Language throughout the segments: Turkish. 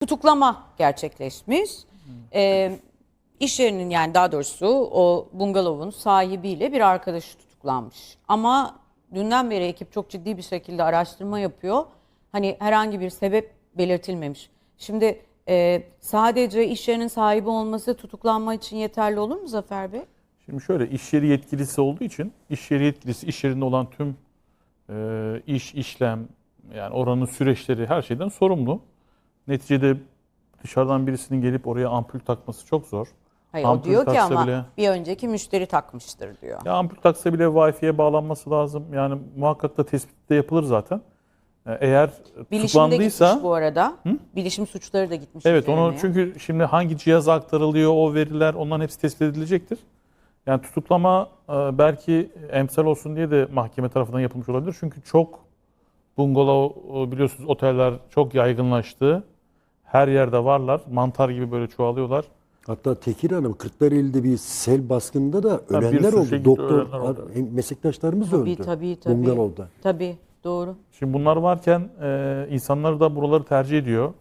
tutuklama gerçekleşmiş. Ee, iş yerinin yani daha doğrusu o bungalovun sahibiyle bir arkadaşı tutuklanmış. Ama dünden beri ekip çok ciddi bir şekilde araştırma yapıyor. Hani herhangi bir sebep belirtilmemiş. Şimdi e, sadece iş yerinin sahibi olması tutuklanma için yeterli olur mu Zafer Bey? Şimdi şöyle iş yeri yetkilisi olduğu için iş yeri yetkilisi iş yerinde olan tüm e, iş, işlem yani oranın süreçleri her şeyden sorumlu. Neticede dışarıdan birisinin gelip oraya ampul takması çok zor. Hayır o Ampul diyor ki ama bile- bir önceki müşteri takmıştır diyor. Ya ampul taksa bile Wi-Fi'ye bağlanması lazım. Yani muhakkak da tespit de yapılır zaten. E, Eğer Bilişim tutuklandıysa gitmiş bu arada. Bilişim suçları da gitmiş. Evet onu çünkü şimdi hangi cihaza aktarılıyor o veriler onların hepsi tespit edilecektir. Yani tutuklama e, belki emsal olsun diye de mahkeme tarafından yapılmış olabilir. Çünkü çok bungalov e, biliyorsunuz oteller çok yaygınlaştı. Her yerde varlar. Mantar gibi böyle çoğalıyorlar. Hatta Tekir Hanım Kırklareli'de bir sel baskınında da bir ölenler sürü oldu. şey gitti, Doktor, ölenler oldu. hem meslektaşlarımız Tabii öldü. tabii tabii. Bungalovda. Tabii doğru. Şimdi bunlar varken e, insanlar da buraları tercih ediyor.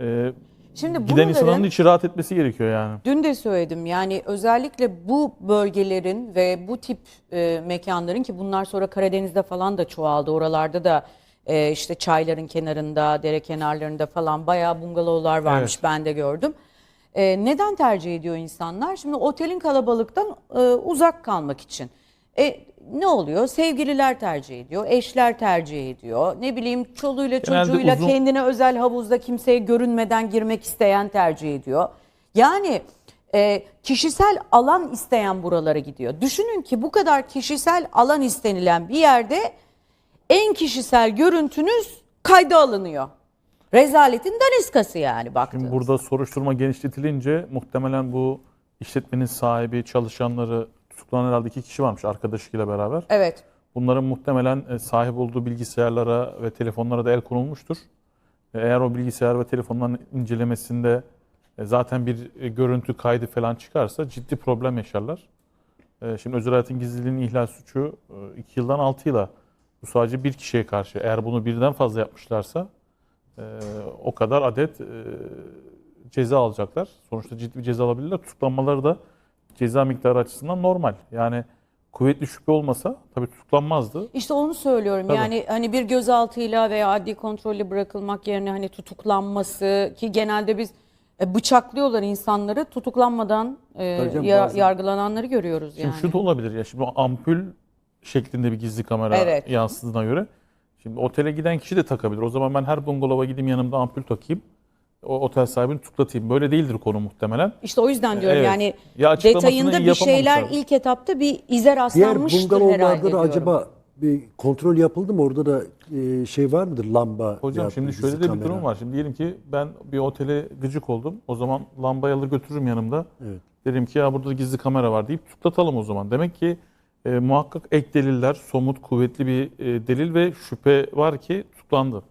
E, Şimdi giden insanların içi rahat etmesi gerekiyor yani. dün de söyledim yani özellikle bu bölgelerin ve bu tip e, mekanların ki bunlar sonra Karadeniz'de falan da çoğaldı. Oralarda da e, işte çayların kenarında, dere kenarlarında falan bayağı bungalovlar varmış Evet. ben de gördüm. E, neden tercih ediyor insanlar? Şimdi otelin kalabalıktan e, uzak kalmak için. E, ne oluyor? Sevgililer tercih ediyor, eşler tercih ediyor. Ne bileyim çoluğuyla Genelde çocuğuyla uzun- kendine özel havuzda kimseye görünmeden girmek isteyen tercih ediyor. Yani e, kişisel alan isteyen buralara gidiyor. Düşünün ki bu kadar kişisel alan istenilen bir yerde en kişisel görüntünüz kayda alınıyor. Rezaletin daniskası yani baktığınız. Şimdi burada soruşturma genişletilince muhtemelen bu işletmenin sahibi, çalışanları tutuklanan herhalde iki kişi varmış arkadaşıyla beraber. Evet. Bunların muhtemelen e, sahip olduğu bilgisayarlara ve telefonlara da el konulmuştur. E, Eğer o bilgisayar ve telefonların incelemesinde e, zaten bir görüntü kaydı falan çıkarsa ciddi problem yaşarlar. Şimdi özel hayatın gizliliğinin ihlal suçu 2 yıldan 6 yıla. Bu sadece bir kişiye karşı. Eğer bunu birden fazla yapmışlarsa o kadar adet ceza alacaklar. Sonuçta ciddi bir ceza alabilirler. Tutuklanmaları da ceza miktarı açısından normal. Yani kuvvetli şüphe olmasa tabii tutuklanmazdı. İşte onu söylüyorum. Tabii. Yani hani bir gözaltıyla veya adli kontrolle bırakılmak yerine hani tutuklanması ki genelde biz e, bıçaklıyorlar insanları tutuklanmadan e, Tabii canım, ya- bazen- yargılananları görüyoruz Şimdi yani. şu da olabilir ya şimdi ampul şeklinde bir gizli kamera Evet. yansıdığına göre. Şimdi otele giden kişi de takabilir. O zaman ben her bungalova gideyim yanımda ampul takayım. O otel sahibini tutuklatayım. Böyle değildir konu muhtemelen. İşte o yüzden diyorum Evet. yani Ya açıklamasını detayında bir şeyler ilk etapta bir ize Diğer rastlanmıştır herhalde bungalovlarda da diyorum. acaba bir kontrol yapıldı mı? Orada da e, şey var mıdır? Lamba. Hocam şimdi gizli şöyle de bir durum var. Şimdi diyelim ki ben bir otele gıcık oldum. O zaman lambayı alır götürürüm yanımda. Evet. Dedim ki ya burada gizli kamera var deyip tutuklatalım o zaman. Demek ki e, muhakkak ek deliller, somut, kuvvetli bir e, delil ve şüphe var ki tutuklandı.